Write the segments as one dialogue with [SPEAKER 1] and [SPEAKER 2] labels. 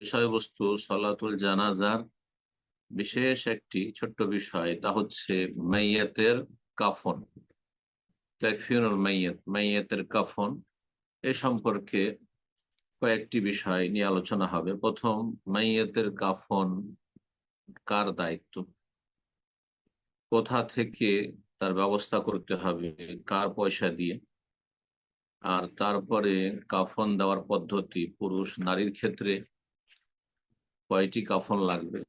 [SPEAKER 1] বিষয়বস্তু, সলাতুল জানাজার বিশেষ একটি ছোট্ট বিষয়, তা হচ্ছে মাইয়াতের কাফন, তাকফিরুল মাইয়াত, মাইয়াতের কাফন। এ সম্পর্কে কয়েকটি বিষয় নিয়ে আলোচনা হবে। প্রথম, মাইয়াতের কাফন কার দায়িত্ব? কোথা থেকে তার ব্যবস্থা করতে হবে? কার পয়সা দিয়ে? আর তারপরে কাফন দেওয়ার পদ্ধতি, পুরুষ নারীর ক্ষেত্রে কয়টি কাফন লাগবে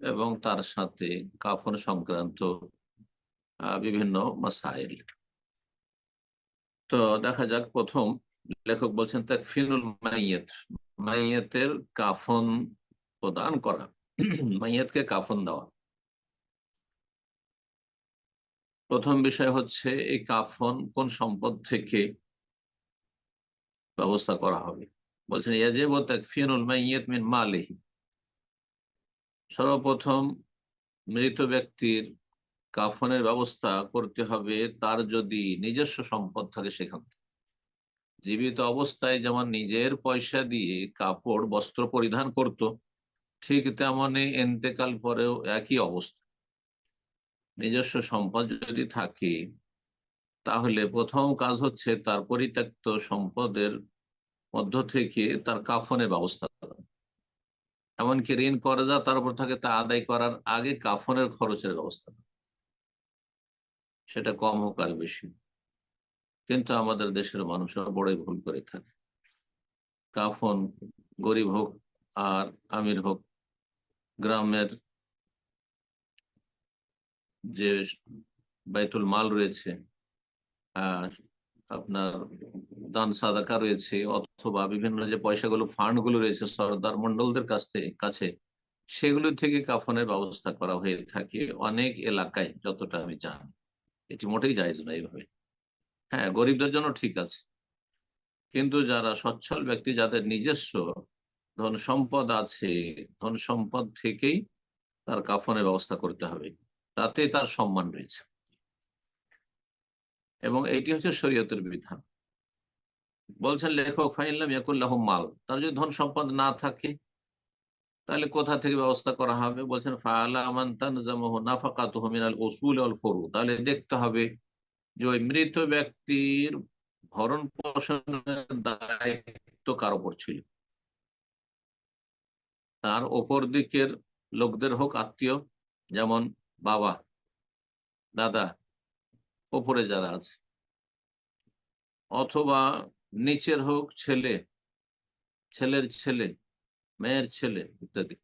[SPEAKER 1] এবং তার সাথে কাফন সংক্রান্ত বিভিন্ন মাসাইল। তো দেখা যাক, প্রথম লেখক বলছেন, তাকফিনুল মাইয়াত মাইয়াতের কাফন প্রদান করা, মাইয়াতকে কাফন দেওয়া। প্রথম বিষয় হচ্ছে, এই কাফন কোন সম্পদ থেকে ব্যবস্থা করা হবে? বলছেন, ইয়াজেব তাকফিনুল মাইয়াত মিন মালিহি সর্বপ্রথম মৃত ব্যক্তির কাফনের ব্যবস্থা করতে হবে তার যদি নিজস্ব সম্পদ থাকে সেখান থেকে। জীবিত অবস্থায় যেমন নিজের পয়সা দিয়ে কাপড়, বস্ত্র পরিধান করত, ঠিক তেমনই এন্তেকাল পরেও একই অবস্থা। নিজস্ব সম্পদ যদি থাকে, তাহলে প্রথম কাজ হচ্ছে তার পরিত্যক্ত সম্পদের মধ্য থেকে তার কাফনের ব্যবস্থা এমনকি ঋণ কর্জা তার উপর থাকে তা আদায় করার আগে কাফনের খরচের ব্যবস্থা। সেটা কম হোক আর বেশি। কিন্তু আমাদের দেশের মানুষরা বড়ই ভুল করে থাকে। কাফন গরিব হোক আর আমির হোক, গ্রামের যে বাইতুল মাল রয়েছে আপনার দান সাদাকা রয়েছে, অথবা বিভিন্ন যে পয়সাগুলো ফান্ডগুলো রয়েছে সর্দার মন্ডলদের কাছ কাছে, সেগুলো থেকে কাফনের ব্যবস্থা করা হয়ে থাকে অনেক এলাকায়, যতটা আমি জানি। এটি মোটেই যাইজ না এইভাবে হ্যাঁ গরিবদের জন্য ঠিক আছে। কিন্তু যারা সচ্ছল ব্যক্তি, যাদের নিজস্ব ধন সম্পদ আছে, ধন সম্পদ থেকেই তার কাফনের ব্যবস্থা করতে হবে। তাতে তার সম্মান রয়েছে। এবং এটি হচ্ছে শরীয়তের বিধান। বলছেন লেখক ফাইনলাম ইয়াকুল্লাহ মাল। তার যদি ধন সম্পদ না থাকে, তাহলে কোথা থেকে ব্যবস্থা করা হবে? বলছেন তাহলে দেখতে হবে যে ওই মৃত ব্যক্তির ভরণ পোষণের দায়িত্ব কার ওপর ছিল? তার ওপর দিকের লোকদের হোক আত্মীয়, যেমন বাবা, দাদা ওপরে যারা আছে। অথবা নিচের হোক ছেলে, ছেলের ছেলে, মেয়ের ছেলে ইত্যাদি,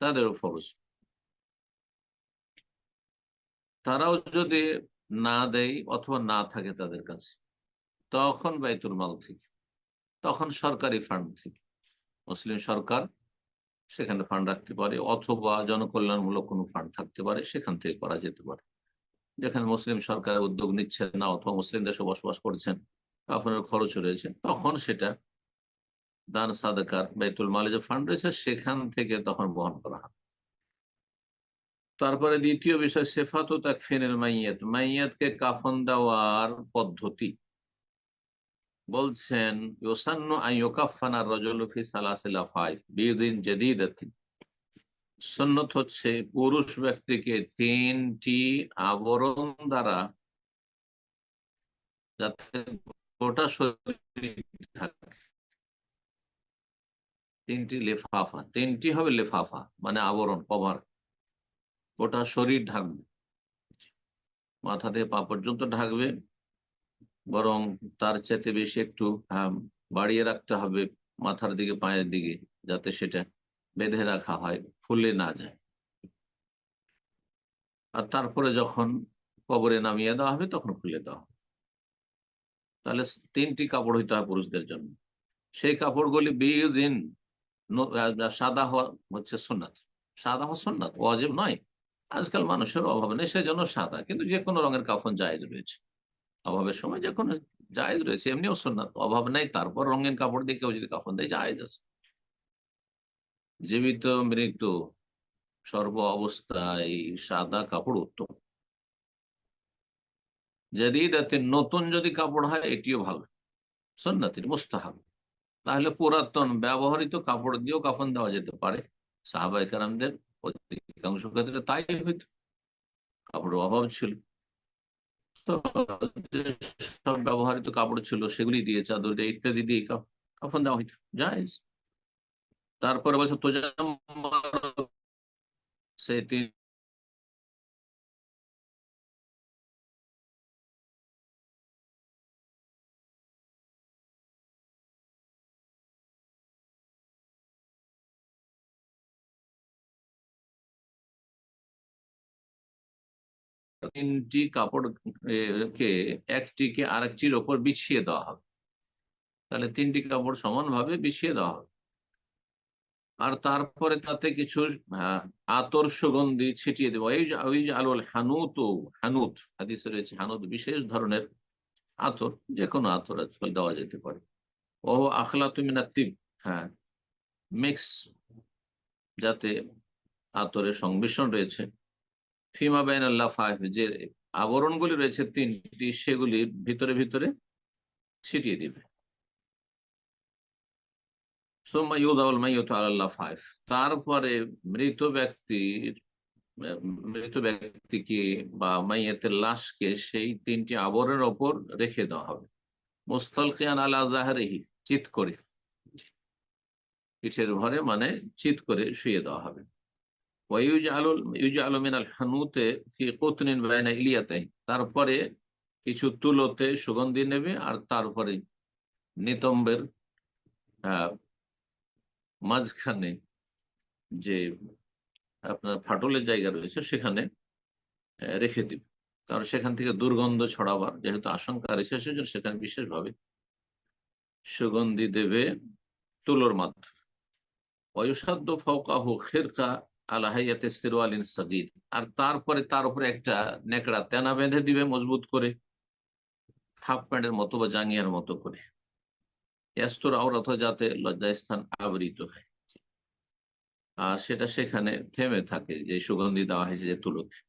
[SPEAKER 1] তাদেরও ফরজ। তারাও যদি না দেয় অথবা না থাকে তাদের কাছে, তখন বাইতুল মাল থেকে, তখন সরকারি ফান্ড থেকে। মুসলিম সরকার সেখানে ফান্ড রাখতে পারে, অথবা জনকল্যাণমূলক কোনো ফান্ড থাকতে পারে, সেখান থেকে করা যেতে পারে। যেখানে মুসলিম সরকার উদ্যোগ নিচ্ছেন না অথবা মুসলিম দেশে বসবাস করছেন আপনার খরচ রয়েছে। তখন সেটা দান, সাদাকার, বেতুল মালে যে ফান্ড রয়েছে, সেখান থেকে তখন বহন করা হবে তারপরে দ্বিতীয় বিষয়, সেফাত তাকফিনের মাইয়াত। মাইয়াতকে কাফন দেওয়ার পদ্ধতি। বলছেন, ইউসান্ন আইয়ুকাফানা রাজুলু ফি সালাসিলা ফাইভ বিদিন জাদিদাতিন সন্ন্যত হচ্ছে পুরুষ ব্যক্তিকে তিনটি আবরণ দ্বারা যাতে গোটা শরীর থাকে। তিনটি লেফাফা। তিনটি হবে লেফাফা মানে আবরণ, কভার। গোটা শরীর ঢাকবে। মাথা থেকে পা পর্যন্ত ঢাকবে। বরং তার চাইতে বেশি একটু বাড়িয়ে রাখতে হবে মাথার দিকে, পায়ের দিকে, যাতে সেটা বেঁধে রাখা হয়। ফুলে না যায়। আর তারপরে যখন কবরে নামিয়ে দেওয়া হবে, তখন খুলে দেওয়া হবে। তাহলে তিনটি কাপড় হইতে হয় পুরুষদের জন্য। সেই কাপড়গুলি দিন সাদা হওয়া হচ্ছে সোনাত সাদা হওয়া সোনাত অজেব নয়। আজকাল মানুষের অভাব নেই, সেজন্য সাদা। কিন্তু যে কোনো রঙের কাফন জায়েজ রয়েছে। অভাবের সময় যে কোনো জায়েজ রয়েছে, এমনিও সোনাত অভাব নেই, তারপর রঙের কাপড় দিয়ে কেউ যদি কাফন দেয়, জায়েজ আছে। জীবিত মৃত্যু সর্ব অবস্থায় সাদা কাপড় উত্তম। যদি নতুন যদি কাপড় হয়, এটিও ভালো। সন্ন্যাতির মুস্তাহাব। তাহলে পুরাতন ব্যবহৃত কাপড় দিয়েও কাফন দেওয়া যেতে পারে। সাহাবাই কারামদের অধিকাংশ ক্ষেত্রে তাই হইতো। কাপড়ের অভাব ছিল। তো সব ব্যবহৃত কাপড় ছিল, সেগুলি দিয়ে, চাদর দিয়ে ইত্যাদি দিয়ে কাফ- কাফন দেওয়া হইতো। জায়েজ। তারপরে বলছে তোজা সে তিনটি কাপড় কে একটিকে আরেকটির ওপর বিছিয়ে দেওয়া হবে। তাহলে তিনটি কাপড় সমানভাবে বিছিয়ে দেওয়া হবে। আর তারপরে তাতে কিছু আতর সুগন্ধি ছিটিয়ে দেবো। এই আলোল হানুত ও হানুত, হাদিসে রয়েছে হানুত বিশেষ ধরনের আতর যে কোনো আতর দেওয়া যেতে পারে। ও আখলা তুমি না তিব হ্যাঁ মিক্স যাতে আতরের সংমিশ্রণ রয়েছে। ফিমা বাইন আল্লাহ ফাইভ যে আবরণগুলি রয়েছে তিনটি সেগুলির ভিতরে ভিতরে ছিটিয়ে দিবে। তারপরে মৃত ব্যক্তির, মৃত ব্যক্তিকে বা মাইয়াতের লাশকে সেই তিনটি আবরের ওপর রেখে দেওয়া হবে। মুস্তালকিয়ান আলা জাহরিহি, চিত করে। পিঠের ভরে মানে চিত করে শুয়ে দেওয়া হবে। তারপরে কিছু তুলোতে সুগন্ধি নেবে আর তারপরে নিতম্বের মাঝখানে যে আপনার ফাটলের জায়গা রয়েছে, সেখানে রেখে দিবে। কারণ সেখান থেকে দুর্গন্ধ ছড়াবার যেহেতু আশঙ্কা রয়েছে, সেজন্য সেখানে বিশেষভাবে সুগন্ধি দেবে তুলোর মাধ্যমে। অয়ুসাদ্দ ফৌকাহু খিরকা আলা হাইয়াতে সিরওয়ালিন সাগীর। আর তারপরে, তার উপরে একটা নেকড়া তেনা বেঁধে দিবে মজবুত করে হাফ প্যান্টের মতো বা জাঙ্গিয়ার মতো করে। এস্তর আওরাত যাতে লজ্জাস্থান আবৃত হয়। আর সেটা সেখানে থেমে থাকে, যে সুগন্ধি দেওয়া হয়েছে যে তুলোতে।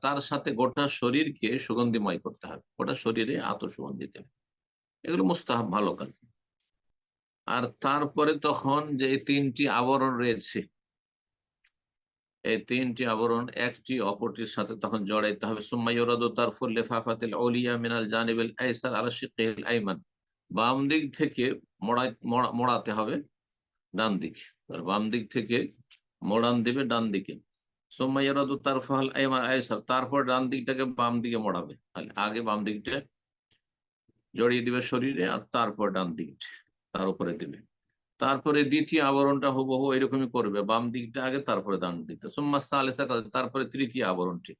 [SPEAKER 1] তার সাথে গোটা শরীরকে সুগন্ধিময় করতে হবে। গোটা শরীরে আত্মসুগন্ধি দেবে। এগুলো মুস্তাহাব, ভালো কাজ। আর তারপরে তখন যে তিনটি আবরণ রয়েছে এই তিনটি আবরণ একটি অপরটির সাথে তখন জড়াইতে হবে। সুম্মাইয়রাদু তারফুল লিফাফাতিল আউলিয়া মিনাল জানিবিল আইসার আলা শিক্কিহিল আইমান। বাম দিক থেকে মোড়া- মোড়াতে হবে ডান দিকে। আর বাম দিক থেকে মোড়ান দিবে ডান দিকে। সোম্মাইয়ারাদু তারফাল আইমান আইসার, তারপর ডান দিকটাকে বাম দিকে মোড়াবে। তাহলে আগে বাম দিকটা জড়িয়ে দিবে শরীরে আর তারপর ডান দিকটা তার উপরে দিবে। তারপরে দ্বিতীয় আবরণটা হুবহু এরকমই করবে, বাম দিকটা আগে, তারপরে ডান দিকটা। সোম্মা সালেসা তারপরে তৃতীয় আবরণটি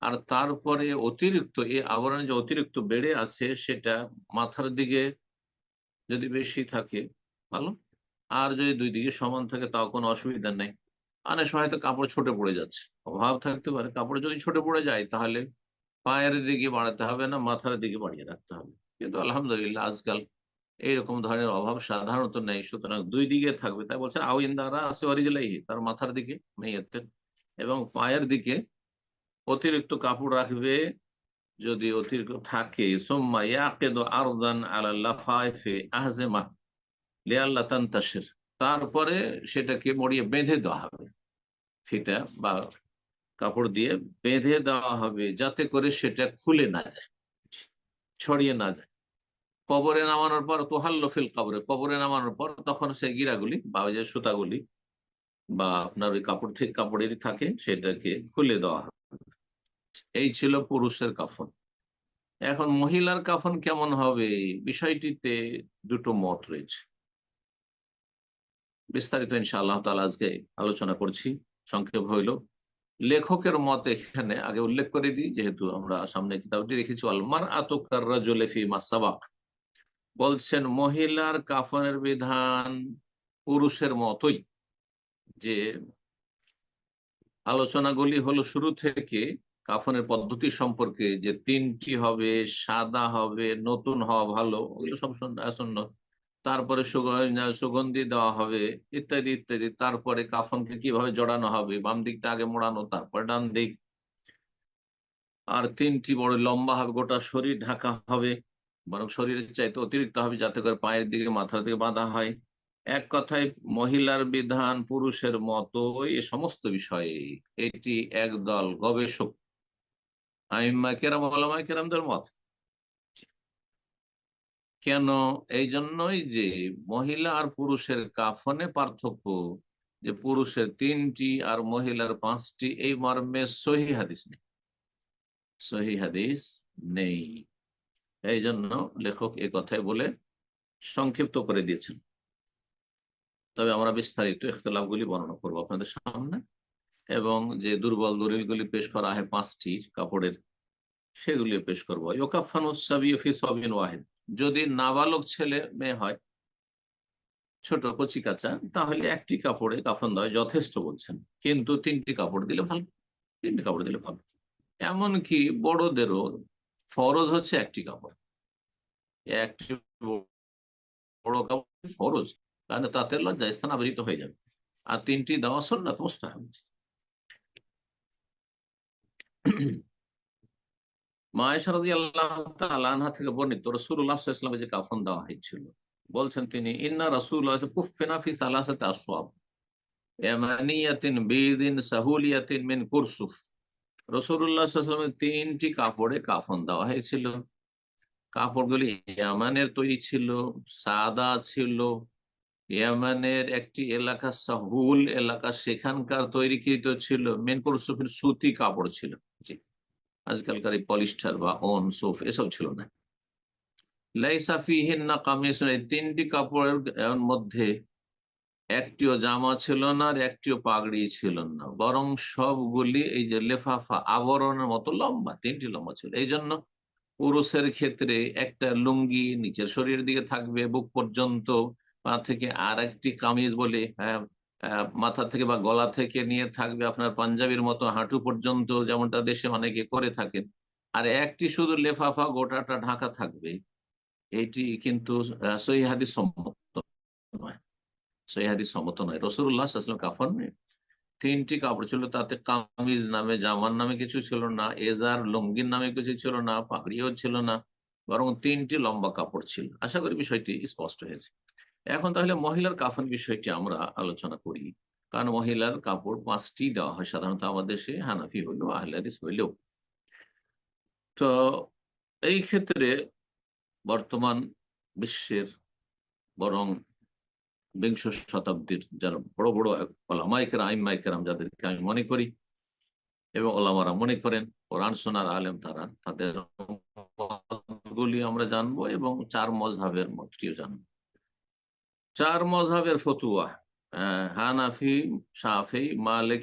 [SPEAKER 1] আর তারপরে অতিরিক্ত এই আবরণ যে অতিরিক্ত বেড়ে আছে, সেটা মাথার দিকে যদি বেশি থাকে, ভালো? আর যদি দুই দিকে সমান থাকে, তাও কোনো অসুবিধা নেই। অনেক সময় তো কাপড় ছোটে পড়ে যাচ্ছে। অভাব থাকতে পারে। কাপড় যদি ছোটে পড়ে যায়, তাহলে পায়ের দিকে বাড়াতে হবে না, মাথার দিকে বাড়িয়ে রাখতে হবে। কিন্তু আলহামদুলিল্লাহ আজকাল এইরকম ধরনের অভাব সাধারণত নেই। সুতরাং দুই দিকে থাকবে। তাই বলছে আউ ইন্দারা অরিজিলাই তার মাথার দিকে মেয়েতে এবং পায়ের দিকে অতিরিক্ত কাপড় রাখবে যদি অতিরিক্ত থাকে। সোম্মা ইয়াকেদ আরদান আলা লাফাইফে আহজেমা লিয়াল্লা তান্তাসের তারপরে সেটাকে মরিয়ে বেঁধে দেওয়া হবে। ফিতা বা কাপড় দিয়ে বেঁধে দেওয়া হবে যাতে করে সেটা খুলে না যায়, ছড়িয়ে না যায়। কবরে নামানোর পর তোহাল্ল ফিল কবরে কবরে নামানোর পর তখন সেই গিরাগুলি বা ওই যে সুতাগুলি বা আপনার ওই কাপড়, ঠিক কাপড়েরই থাকে, সেটাকে খুলে দেওয়া হবে। এই ছিল পুরুষের কাফন। এখন মহিলার কাফন কেমন হবে? বিষয়টিতে দুটো মত রয়েছে। বিস্তারিত ইনশাআল্লাহ তাআলা আজকে আলোচনা করছি। সংক্ষেপ হইল লেখকের মত এখানে আগে উল্লেখ করে দিই, যেহেতু আমরা সামনে কিতাবটি রেখেছি আলমার আতুকার রাজুলেফি মাসাবাক বলছেন, মহিলার কাফনের বিধান পুরুষের মতই। যে আলোচনাগুলি হলো শুরু থেকে কাফনের পদ্ধতি সম্পর্কে, যে তিনটি হবে, সাদা হবে, নতুন হওয়া ভালো, ওগুলো সব শূন্য তারপরে সুগ- সুগন্ধি দেওয়া হবে, ইত্যাদি ইত্যাদি। তারপরে কাফনকে কীভাবে জড়ানো হবে, বাম দিকটা আগে মোড়ানো, তারপর ডান দিক। আর তিনটি বড় লম্বা হবে, গোটা শরীর ঢাকা হবে, বরং শরীরের চাইতে অতিরিক্ত হবে, যাতে করে পায়ের দিকে, মাথার দিকে বাঁধা হয়। এক কথায়, মহিলার বিধান পুরুষের মতো এ সমস্ত বিষয়ে এটি একদল গবেষক। আইম্মা কেরাম ওলামা কেরামদের মত। কেন? এই জন্যই যে মহিলা আর পুরুষের কাফনে পার্থক্য যে পুরুষের তিনটি আর মহিলার পাঁচটি, এই মর্মে সহি হাদিস নেই। সহি হাদিস নেই। এই জন্য লেখক এ কথাই বলে সংক্ষিপ্ত করে দিয়েছেন। তবে আমরা বিস্তারিত ইখতলাফগুলি বর্ণনা করব আপনাদের সামনে। এবং যে দুর্বল দলিলগুলি পেশ করা হয় পাঁচটি কাপড়ের সেগুলি পেশ করব। ইউকাফানুসাবিন ওয়াহিদ। যদি নাবালক ছেলে মেয়ে হয়, ছোট কচি কাঁচা, তাহলে একটি কাপড়ে কাফন দেওয়া যথেষ্ট বলছেন। কিন্তু তিনটি কাপড় দিলে ভালো, তিনটি কাপড় দিলে ভালো। এমনকি বড়দেরও ফরজ হচ্ছে একটি কাপড়। একটি বড় কাপড় ফরজ, কারণ তাতে লজ্জা স্থান আবৃত হয়ে যাবে। আর তিনটি দেওয়া সন্ন্যত মুস্তাহাব। মায়েশা রাজি আল্লাহ থেকে বর্ণিত রসুল্লাহ যে কাফন দেওয়া হয়েছিল, বলছেন তিনি, ইন্না তিনটি কাপড়ে কাফন দেওয়া হয়েছিল। কাপড়গুলি ইয়ামানের তৈরি ছিল, সাদা ছিল। ইয়ামানের একটি এলাকা সাহুল এলাকা, সেখানকার তৈরিকৃত ছিল। মেন কুরসুফের সুতি কাপড় ছিল। জি। আজকালকার এই পলিস্টার বা অন সোফ এসব ছিল না। লাইসাফিহিন্না কামিস এই তিনটি কাপড়ের মধ্যে একটিও জামা ছিল না আর একটিও পাগড়ি ছিল না। বরং সবগুলি এই যে লেফাফা আবরণের মতো লম্বা, তিনটি লম্বা ছিল। এই জন্য পুরুষের ক্ষেত্রে একটা লুঙ্গি নিচের শরীরের দিকে থাকবে, বুক পর্যন্ত পা থেকে আর একটি কামিজ বলে মাথা থেকে বা গলা থেকে নিয়ে থাকবে আপনার পাঞ্জাবির মতো হাঁটু পর্যন্ত, যেমনটা দেশে অনেকে করে থাকেন। আর একটি শুধু লেফাফা, গোটাটা ঢাকা থাকবে। এটি কিন্তু সহিহাদি সম্মত নয়। সহিহাদি সম্মত নয়। রসুল্লাহ কাফন তিনটি কাপড় ছিল, তাতে কামিজ নামে জামান নামে কিছু ছিল না, এজার, লুঙ্গির নামে কিছু ছিল না, পাগড়িও ছিল না, বরং তিনটি লম্বা কাপড় ছিল। আশা করি বিষয়টি স্পষ্ট হয়েছে। এখন তাহলে মহিলার কাফন বিষয়টি আমরা আলোচনা করি। কারণ মহিলার কাপড় পাঁচটি দেওয়া হয় সাধারণত আমাদের দেশে, হানাফি হইলেও আহলাদিস হইলেও তো এই ক্ষেত্রে বর্তমান বিশ্বের বরং বিংশ শতাব্দীর যারা বড় বড় ওলামাইকের আইমাইকেরাম যাদেরকে আমি মনে করি এবং ওলামারা মনে করেন, কোরআন সোনার আলেম তারা, তাদের আমরা জানব এবং চার মজহাবের মতটিও জানব। চার মজাবের ফতুয়া হানাফি সাফি মালিক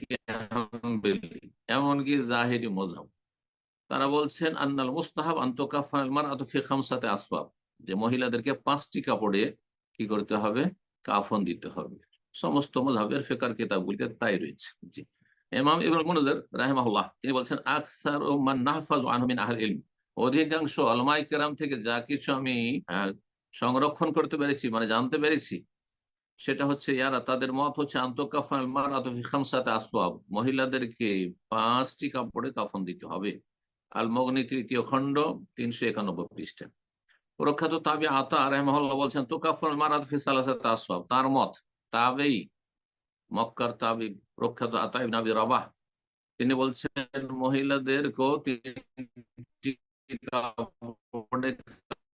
[SPEAKER 1] এমনকি জাহিরি মজহাব তারা বলছেন, আন্নাল মুস্তাহাব আন্তকাফাল মার আতফি খামসাতে আসবাব। যে মহিলাদেরকে পাঁচটি কাপড়ে কি করতে হবে? কাফন দিতে হবে। সমস্ত মজাবের ফেকার কিতাবগুলিতে তাই রয়েছে। জি। ইমাম ইবনুল মুনজির তিনি বলছেন, আকসার ও মান নাহফাজ আনহু ইলম। অধিকাংশ আলমাই কেরাম থেকে যা কিছু আমি সংরক্ষণ করতে পেরেছি মানে জানতে পেরেছি। সেটা হচ্ছে, ইয়ারা, তাদের মত হচ্ছে খামসাতে আসওয়াব। মহিলাদেরকে পাঁচটি কাপড়ে কাফন দিতে হবে। আল মগনি তৃতীয় খণ্ড, তিনশো একানব্বই পৃষ্ঠা। প্রখ্যাত তাবি আতা রহমহল্লা বলছেন, তোকাফল মারাদ ফিসালাসাত আসওয়াব। তার মত, তাবেই, মক্কার তাবি প্রখ্যাত আতা নাবি রাবাহ। তিনি বলছেন, মহিলাদেরকেও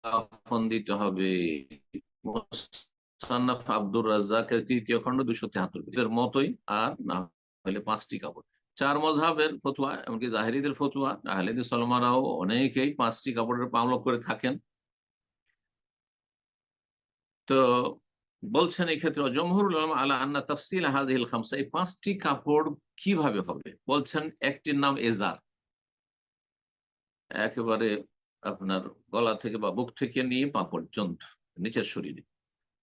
[SPEAKER 1] কাফন দিতে হবে। আব্দুর রাজ্জাকের তৃতীয় খণ্ড দুশো তেহাত্তর। মতোই আর না হলে পাঁচটি কাপড়। চার ফতুয়া, এমনকি জাহেরিদের ফতুয়া সলমারাও অনেকেই পাঁচটি কাপড়ের পামলক করে থাকেন। তো বলছেন এই ক্ষেত্রে, জমহুরুল আলা আন্না তফসিল হাজিল খামসা এই পাঁচটি কাপড় কীভাবে হবে? বলছেন একটির নাম এজার। একেবারে আপনার গলা থেকে বা বুক থেকে নিয়ে পা পর্যন্ত, নিচের শরীরে।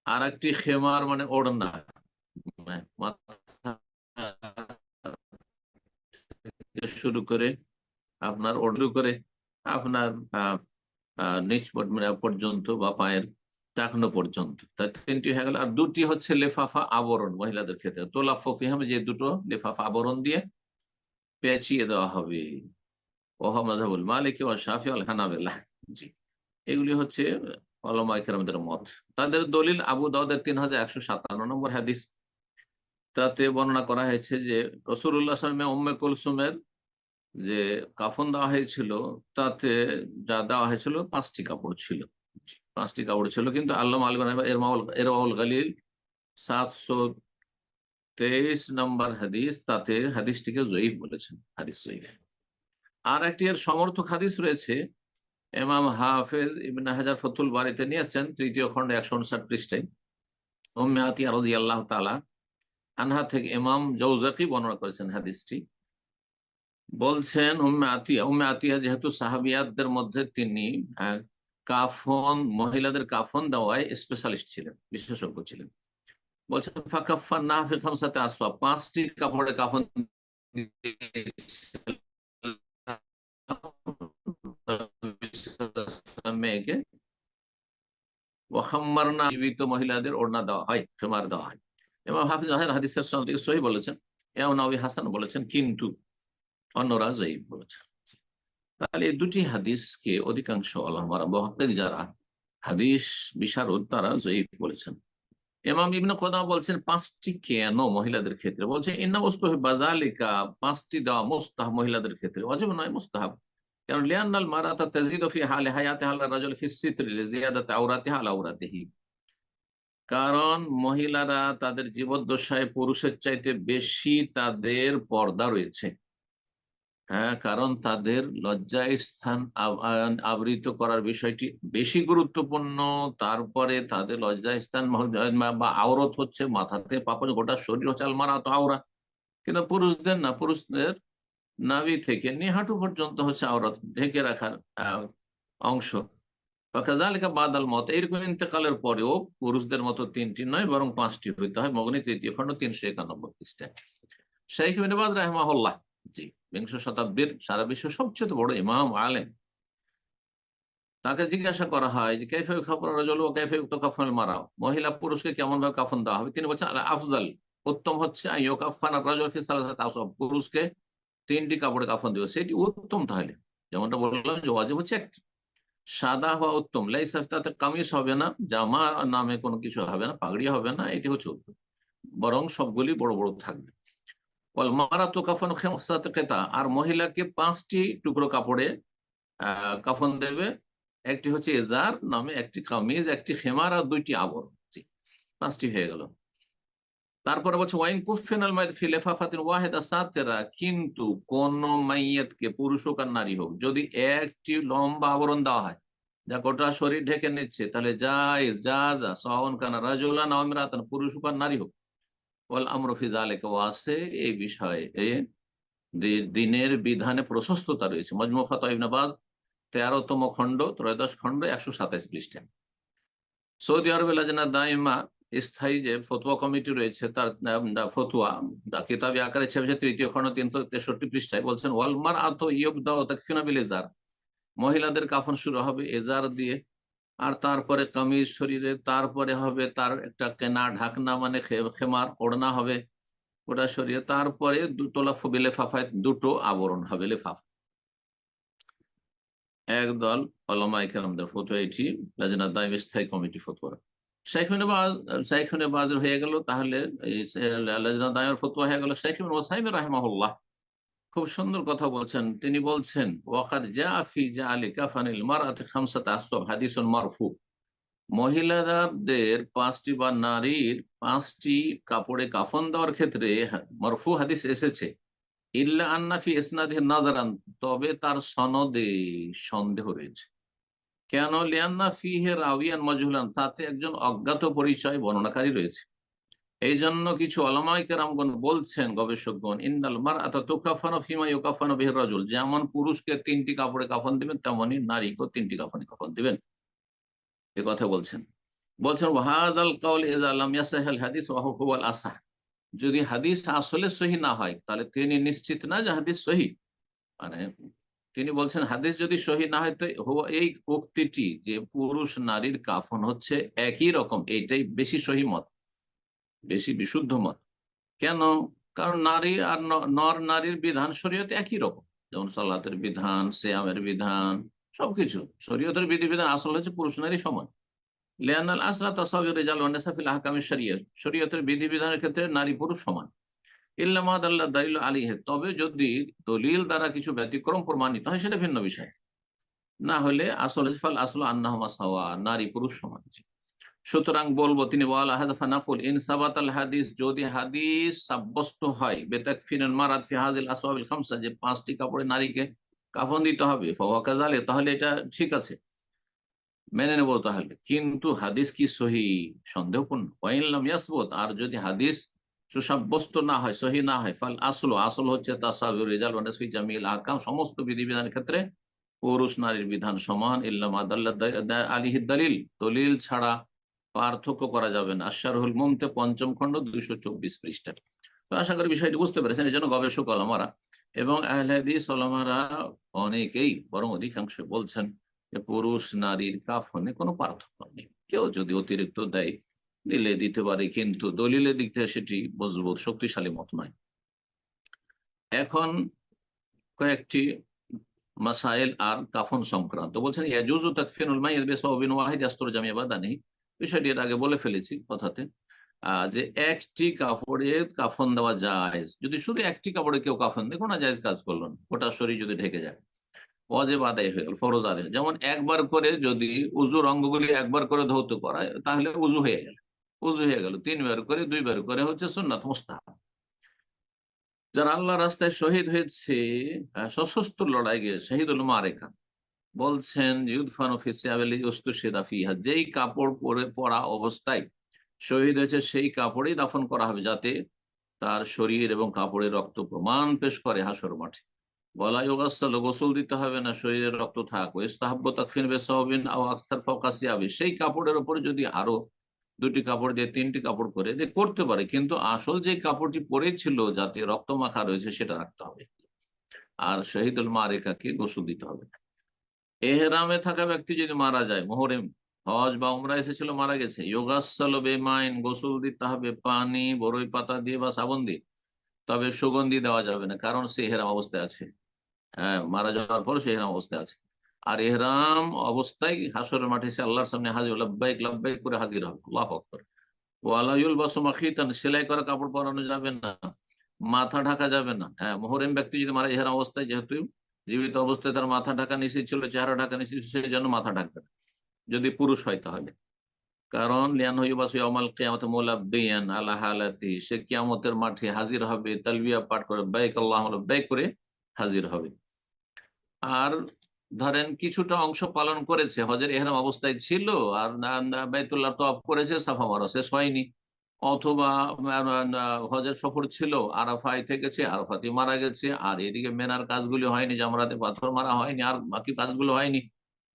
[SPEAKER 1] আর একটি খেমার মানে ওড়না। শুরু করে আপনার ওড়ু করে আপনার নিচ পর্যন্ত বা পায়ের টাকনো পর্যন্ত। তাই তিনটি হয়ে গেল। আর দুটি হচ্ছে লেফাফা আবরণ মহিলাদের ক্ষেত্রে। তোলাফিহাম যে দুটো লেফাফা আবরণ দিয়ে পেঁচিয়ে দেওয়া হবে। ওহামদাবুল মালিক ও শাফি আল হানাবেলা। জি, এগুলি হচ্ছে অলমাইকেরামদের মত। তাদের দলিল আবু দাউদের তিন হাজার একশো সাতান্ন নম্বর হাদিস। তাতে বর্ণনা করা হয়েছে যে রসুল্লাহ সালামে উম্মে কুলসুমের যে কাফন দেওয়া হয়েছিল, তাতে যা দেওয়া হয়েছিল পাঁচটি কাপড় ছিল। পাঁচটি কাপড় ছিল কিন্তু আল্লাহ আলমান এরমাউল এরমাউল গালিল সাতশো তেইশ নম্বর হাদিস, তাতে হাদিসটিকে জয়ীফ বলেছেন, হাদিস জয়ীফ। আর একটি এর সমর্থক হাদিস রয়েছে। এমাম হাফেজ ইবনে হাজার ফতুল বাড়িতে নিয়ে আসছেন, তৃতীয় খন্ডে একশো উনষাট পৃষ্ঠায়। ওম্মে আতিয়া রাজি আল্লাহ তালা আনহা থেকে ইমাম জৌজাকি বর্ণনা করেছেন হাদিসটি। বলছেন, উম্মে আতিয়া উম্মে আতিয়া যেহেতু সাহাবিয়াতদের মধ্যে তিনি কাফন, মহিলাদের কাফন দেওয়ায় স্পেশালিস্ট ছিলেন, বিশেষজ্ঞ ছিলেন। বলছেন ফাকাফা না সাথে আসওয়া পাঁচটি কাপড়ে কাফন মেয়েকে ওয়াখাম্মার না জীবিত মহিলাদের ওড়না দেওয়া হয় ফেমার দেওয়া হয়। এবং হাফিজ হাদিসের সঙ্গে সহি বলেছেন এমন নবী হাসান বলেছেন, কিন্তু অন্যরা জয়ীব বলেছেন। তাহলে এই দুটি হাদিসকে অধিকাংশ আল্লাহমারা মহাত্মেক যারা হাদিস বিশারদ তারা জয়ীব বলেছেন। এমাম ইবনে কোদা বলছেন, পাঁচটি কেন মহিলাদের ক্ষেত্রে? বলছে ইন্না মুস্তাহ বাজালিকা পাঁচটি দেওয়া মুস্তাহ মহিলাদের ক্ষেত্রে। অজব নয়, মুস্তাহাব। কারণ লিয়ান্নাল মারাতা তাজিদু ফি হালে হায়াতে হালা রাজুল ফি সিতরি লিজিয়াদাতি আওরাতিহা আলা আওরাতিহি। কারণ মহিলারা তাদের জীবদ্দশায় পুরুষের চাইতে বেশি তাদের পর্দা রয়েছে। হ্যাঁ কারণ তাদের লজ্জা স্থান আব- আবৃত করার বিষয়টি বেশি গুরুত্বপূর্ণ, তারপরে তাদের লজ্জা স্থান বা আওরত হচ্ছে মাথাতে পাপড় গোটা শরীর হচ্ছে আলমারা তো আওরা। কিন্তু পুরুষদের না, পুরুষদের নাভি থেকে নিহাঁটু পর্যন্ত হচ্ছে আওরত ঢেকে রাখার অংশ। কাজালিকা বাদাল মত এইরকম ইন্তেকালের পরেও পুরুষদের মতো তিনটি নয়, বরং পাঁচটি হইতে হয়। মগনী তৃতীয় খণ্ড তিনশো একানব্বই পৃষ্ঠা শেখ মিনবাদ রাহমাহুল্লাহ, জি, বিংশ শতাব্দীর সারা বিশ্বের সবচেয়ে বড় ইমাম, আলেম। তাকে জিজ্ঞাসা করা হয় যে কেফে খাফন রাজল ও কেফে উক্ত কাফন মারাও? মহিলা পুরুষকে কেমন ভাবে কাফন দেওয়া হবে? তিনি বলছেন আফজাল, উত্তম হচ্ছে পুরুষকে তিনটি কাপড়ে কাফন দিবে, সেটি উত্তম তাহলে। যেমনটা বললাম যে ওয়াজিব হচ্ছে একটি। সাদা হওয়া উত্তম। লাইসা তাতে কামিজ হবে না, জামা নামে কোনো কিছু হবে না, পাগড়ি হবে না, এটি হচ্ছে উত্তম। বরং সবগুলি বড় বড় থাকবে। মারা তো কাফন কেতা। আর মহিলাকে পাঁচটি টুকরো কাপড়ে কাফন দেবে। একটি হচ্ছে এজার নামে একটি কামিজ, একটি খেমার আর দুইটি আবরণ। পাঁচটি হয়ে গেল। তারপরে বলছে, ওয়াইন কুফেনাল ফি লেফাফাতিন ওয়াহিদা সাতেরা। কিন্তু কোন মাইয়াতকে পুরুষ হোক আর নারী হোক, যদি একটি লম্বা আবরণ দেওয়া হয়, যা গোটা শরীর ঢেকে নিচ্ছে, তাহলে জায়েজ জাজা সাওন কানা রাজুলান আও ইমরাতান, পুরুষ হোক আর নারী হোক। ওয়াল আমরু ফি যালিকা ওয়াসে, এই বিষয়ে দিনের বিধানে প্রশস্ততা রয়েছে। মজমু ফাতা ইবনে বাজ, তেরোতম খণ্ড, ত্রয়োদশ খণ্ড, একশো সাতাইশ পৃষ্ঠা সৌদি আরবের লাজনা দাইমা স্থায়ী যে ফতুয়া কমিটি রয়েছে, তার ফতুয়া কিতাবি আকারে ছেপেছে তৃতীয় খণ্ড তিনশো তেষট্টি পৃষ্ঠায়। বলছেন ওয়ালমার আত ইয়ব দাও তাকফিনা বিল এজার মহিলাদের কাফন শুরু হবে এজার দিয়ে, আর তারপরে কামিজ শরীরে, তারপরে হবে তার একটা কেনা ঢাকনা মানে খেমার ওড়না হবে ওটা শরীরে, তারপরে দুতলা দুটোলা লেফাফায় দুটো আবরণ হবে লেফাফা একদল অলমাই কেরামদের ফতোয়া, এটি লাজনা দাইম স্থায়ী কমিটি ফতোয়া। শাইখুনে বাজ হয়ে গেল, তাহলে ফতোয়া হয়ে গেল। শাইখুন ওসাইম রাহমাহুল্লাহ খুব সুন্দর কথা বলছেন। তিনি বলছেন, ওয়াকাদ জা ফি জা আলী কাফানিল মারাতে খামসাত আসব হাদিসুন মারফু। মহিলাদের পাঁচটি বা নারীর পাঁচটি কাপড়ে কাফন দেওয়ার ক্ষেত্রে মরফু হাদিস এসেছে। ইল্লা আন্নাফি ইসনাদে নাজারান তবে তার সনদে সন্দেহ রয়েছে। কেন? লিয়ান্না ফিহে রাউিয়ান মজহুলান, তাতে একজন অজ্ঞাত পরিচয় বর্ণনাকারী রয়েছে। এই জন্য কিছু আলামাইকে বলছেন, গবেষকগণ ইন্দাল মার আতা তুকাফানো ফিমা ইউকাফানো বিহির রাজুল। যেমন পুরুষকে তিনটি কাপড়ে কাফন দিবেন তেমনই নারীকেও তিনটি কাপড়ে কাফন দিবেন। এ কথা বলছেন। বলছেন ওয়াহাদ আল কাউল ইজ আলাম ইয়াসাহাল হাদিস হুয়াল আসাহ। যদি হাদিস আসলে সহি না হয়, তাহলে তিনি নিশ্চিত না যে হাদিস সহি। মানে তিনি বলছেন, হাদিস যদি সহি না হয় তো এই উক্তিটি যে পুরুষ নারীর কাফন হচ্ছে একই রকম, এইটাই বেশি সহি মত, বেশি বিশুদ্ধ মত। কেন? কারণ নারী আর নর নারীর বিধান শরীয়তে একই রকম। যেমন সালাতের বিধান, সিয়ামের বিধান, সবকিছু। শরীয়তের বিধিবিধান আসল হচ্ছে পুরুষ নারী সমান। লিয়ানাল আসলা তাসাবির রিজাল ওয়া নিসা ফিল আহকামি শরিয়ত, শরীয়তের বিধিবিধানের ক্ষেত্রে নারী পুরুষ সমান। ইল্লামাদ আল্লাহ দালিল আলিহে তবে যদি দলিল দ্বারা কিছু ব্যতিক্রম প্রমাণিত হয়, সেটা ভিন্ন বিষয়। না হলে আসল ফাল আসল আন্নাহমা সাওয়া, নারী পুরুষ সমান সুতরাং বলব তিনি বল ফানাফুল ইন সাবাত আল হাদিস, যদি হাদিস সাব্যস্ত হয় বেতাকফিনাল মারাত ফি হাজিল আসওয়াবিল খামসা, যে পাঁচটি কাপড়ে নারীকে কাফন দিতে হবে ফাওয়া কাজালে তাহলে এটা ঠিক আছে। মেনে নেব তাহলে। কিন্তু হাদিস কি সহি? সন্দেহপূর্ণ। ওয়াইনলাম ইয়াসবুত, আর যদি হাদিস সুসাব্যস্ত না হয়, সহি না হয়। ফাল আসল আসল হচ্ছে তাসাবির রিজাল ওয়া নাসফি জামিল আহকাম সমস্ত বিধিবিধানের ক্ষেত্রে পুরুষ নারীর বিধান সমান। ইল্লাম আদাল্লাহ আলিহি দলিল। দলিল ছাড়া পার্থক্য করা যাবে না। আশারুল মমতে পঞ্চম খণ্ড দুইশো চব্বিশ পৃষ্ঠা। তো আশা করি বিষয়টি বুঝতে পেরেছেন এই জন্য গবেষক আলমারা এবং আহলাদিস আলমারা অনেকেই বরং অধিকাংশ বলছেন যে পুরুষ নারীর কাফনে কোনো পার্থক্য নেই। কেউ যদি অতিরিক্ত দেয় দিলে দিতে পারে, কিন্তু দলিলের দিক থেকে সেটি মজবুত, শক্তিশালী মত নয়। এখন কয়েকটি মাসাইল আর কাফন সংক্রান্ত। বলছেন ইয়াজুজু তাকফিনুল মাইয়িত বিসাওবিন ওয়াহিদ ইয়াসতুর জামিয়া বাদানি বিষয়টি এর আগে বলে ফেলেছি কথাতে যে একটি কাপড়ে কাফন দেওয়া যায় যদি শুধু একটি কাপড়ে কেউ কাফন দেয়, কোনো জায়েজ কাজ করল না। গোটা শরীর যদি ঢেকে যায় অজেব আদায় হয়ে গেল, ফরজ আদায় যেমন একবার করে যদি উজুর অঙ্গগুলি একবার করে ধৌত করা, তাহলে উজু হয়ে গেল। উজু হয়ে গেল তিনবার করে দুইবার করে হচ্ছে সুন্নাত মুস্তাহাব। যারা আল্লাহ রাস্তায় শহীদ হয়েছে সশস্ত্র লড়াই গিয়ে শহীদুল মারেকা বলছেন, ইউদফান যেই কাপড় পরে, পরা অবস্থায় শহীদ হয়েছে, সেই কাপড়েই দাফন করা হবে যাতে তার শরীর এবং কাপড়ের রক্ত প্রমাণ পেশ করে হাসর মাঠে। বলা ইয়োগাসাল গোসল দিতে হবে না, শরীরের রক্ত থাক। ইস্তাহাব্য তাকফিন বেসাহবিন আও আকসার ফকাসিয়াবি সেই কাপড়ের উপরে যদি আরও দুটি কাপড় দিয়ে তিনটি কাপড় করে দিয়ে করতে পারে, কিন্তু আসল যে কাপড়টি পরেছিল যাতে রক্ত মাখা রয়েছে সেটা রাখতে হবে। আর শহীদুল মারেকাকে গোসল দিতে হবে। এহরামে থাকা ব্যক্তি যদি মারা যায়, মোহরেম, হজ বা উমরা এসেছিল, মারা গেছে। ইয়োগাসাল বেমাইন গোসল দিতে হবে, পানি, বরই পাতা দিয়ে বা সাবন দিয়ে। তবে সুগন্ধি দেওয়া যাবে না, কারণ সে এহরাম অবস্থায় আছে। হ্যাঁ মারা যাওয়ার পর সে এহরাম অবস্থায় আছে। আর এহরাম অবস্থায় হাসরের মাঠে সে আল্লাহর সামনে হাজির লব্বাইক লব্বাইক করে হাজির হবে। আল্লাহ আকবর। ও আলাইউল বাসুমাখিতান সেলাই করা, কাপড় পরানো যাবে না, মাথা ঢাকা যাবে না। হ্যাঁ মোহরেম ব্যক্তি যদি মারা এহরাম অবস্থায় যেহেতু জীবিত অবস্থায় তার মাথা ঢাকা নিষেধ ছিল, চেহারা ঢাকা নিষেধ সেই জন্য মাথা ঢাকবে না। যদি পুরুষ হয় তাহলে। কারণ লিয়ান হইবাসু ইয়ামাল কিয়ামত মুলাব্বিয়ান আলা হালাতি, সে কিয়ামতের মাঠে হাজির হবে, তালবিয়া পাঠ করে বাইক আল্লাহ বাইক করে হাজির হবে। আর ধরেন কিছুটা অংশ পালন করেছে, হজের এহরাম অবস্থায় ছিল আর বাইতুল্লাহ তফ করেছে, সাফা মারা শেষ হয়নি। অথবা হজের সফর ছিল, আরাফায় থেকেছে আরাফাতে মারা গেছে, আর এদিকে মেনার কাজগুলি হয়নি, জামরাতে পাথর মারা হয়নি, আর বাকি কাজগুলো হয়নি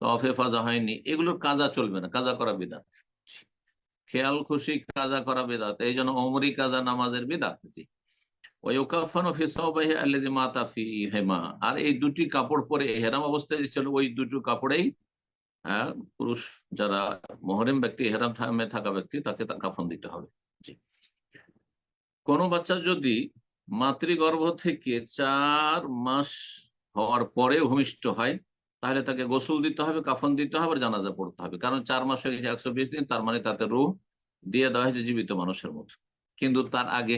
[SPEAKER 1] তফে ফাজা হয়নি। এগুলোর কাজা চলবে না, কাজা করা বিদাত। খেয়াল খুশি, কাজা করা বেদাত, এই জন্য অমরি কাজা, নামাজের বেদাত। আর এই দুটি কাপড় পরে হেরাম অবস্থায় ছিল, ওই দুটো কাপড়েই পুরুষ যারা মহরেম ব্যক্তি হেরাম থাকা ব্যক্তি, তাকে কাফন দিতে হবে। কোনো বাচ্চা যদি মাতৃগর্ভ থেকে চার মাস হওয়ার পরে ভূমিষ্ঠ হয়, তাহলে তাকে গোসল দিতে হবে, কাফন দিতে হবে, আর জানাজা পড়তে হবে। কারণ চার মাস হয়ে গেছে, একশো বিশ দিন, তার মানে তাতে রু দিয়ে দেওয়া হয়েছে জীবিত মানুষের মতো। কিন্তু তার আগে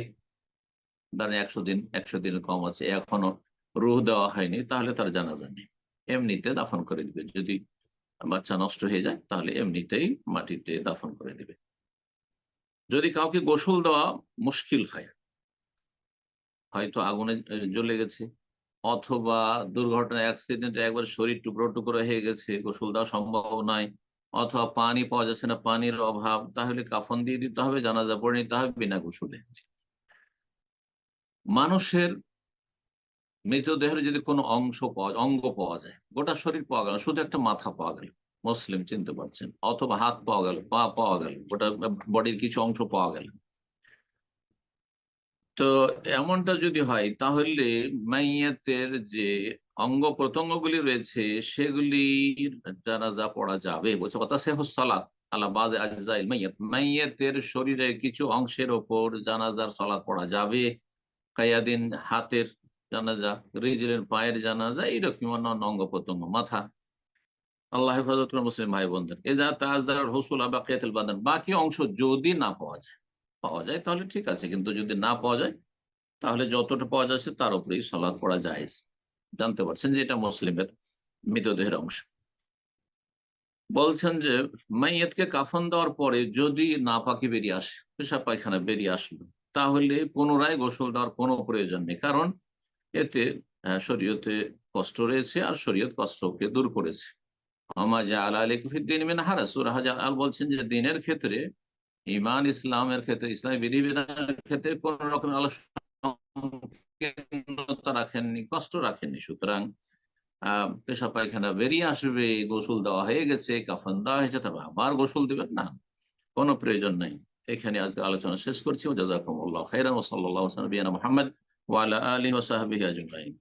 [SPEAKER 1] ধরেন একশো দিন একশো দিন কম আছে, এখনও রুহ দেওয়া হয়নি, তাহলে তার জানাজা নেই। এমনিতে দাফন করে দিবে। যদি বাচ্চা নষ্ট হয়ে যায়, তাহলে এমনিতেই মাটিতে দাফন করে দিবে। যদি কাউকে গোসল দেওয়া মুশকিল হয়, হয়তো আগুনে জ্বলে গেছে, অথবা দুর্ঘটনা, অ্যাক্সিডেন্টে একবার শরীর টুকরো টুকরো হয়ে গেছে, গোসল দেওয়া সম্ভব নয়, অথবা পানি পাওয়া যাচ্ছে না, পানির অভাব, তাহলে কাফন দিয়ে দিতে হবে, জানাজা পড়ে নিতে হবে বিনা গোসলে। মানুষের মৃতদেহের যদি কোনো অংশ পাওয়া অঙ্গ পাওয়া যায়, গোটা শরীর পাওয়া গেল, শুধু একটা মাথা পাওয়া গেল, মুসলিম চিনতে পারছেন, অথবা হাত পাওয়া গেল, পা পাওয়া গেল, গোটা বডির কিছু অংশ পাওয়া গেল। তো এমনটা যদি হয়, তাহলে মাইয়াতের যে অঙ্গ প্রত্যঙ্গগুলি রয়েছে সেগুলি সেগুলির জানাজা পড়া যাবে, বলছে কথা সে সালাত আল্লাহ আজাইল মাইয়াত। মাইয়াতের শরীরে কিছু অংশের ওপর জানাজার সালাত পড়া যাবে। কায়াদিন হাতের জানাজা, রিজলের পায়ের জানাজা, এইরকম অন্যান্য অঙ্গ প্রত্যঙ্গ মাথা। আল্লাহ হেফাজত করুন মুসলিম ভাই বোনদের এজা তাজদার হসুল আবা কেতুল বাদান, বাকি অংশ যদি না পাওয়া যায় পাওয়া যায় তাহলে ঠিক আছে, কিন্তু যদি না পাওয়া যায়, তাহলে যতটা পাওয়া যাচ্ছে তার উপরেই সলাদ পড়া যায় জানতে পারছেন যে এটা মুসলিমের মৃতদেহের অংশ। বলছেন যে, মাইয়াতকে কাফন দেওয়ার পরে যদি না পাকি বেরিয়ে আসে পেশা পায়খানা বেরিয়ে আসলো তাহলে পুনরায় গোসল দেওয়ার কোনো প্রয়োজন নেই। কারণ এতে শরীয়তে কষ্ট রয়েছে আর শরীয়ত কষ্টকে দূর করেছে। আল বলছেন যে, দিনের ক্ষেত্রে ইমান ইসলামের ক্ষেত্রে, ইসলামী বিধিবিধানের ক্ষেত্রে কোন রকম আলোচনা রাখেননি, কষ্ট রাখেননি। সুতরাং, আহ পেশা পায়খানা বেরিয়ে আসবে, গোসল দেওয়া হয়ে গেছে, কাফন দেওয়া হয়েছে তবে আবার গোসল দিবেন না। কোনো প্রয়োজন নেই। এখানে আজকে আলোচনা শেষ করছি। জাজাকুমুল্লাহ খাইরান ওসল্লাহ বিয়ানা মোহাম্মদ ওয়ালা আলী ওসাহাবি আজমাইন।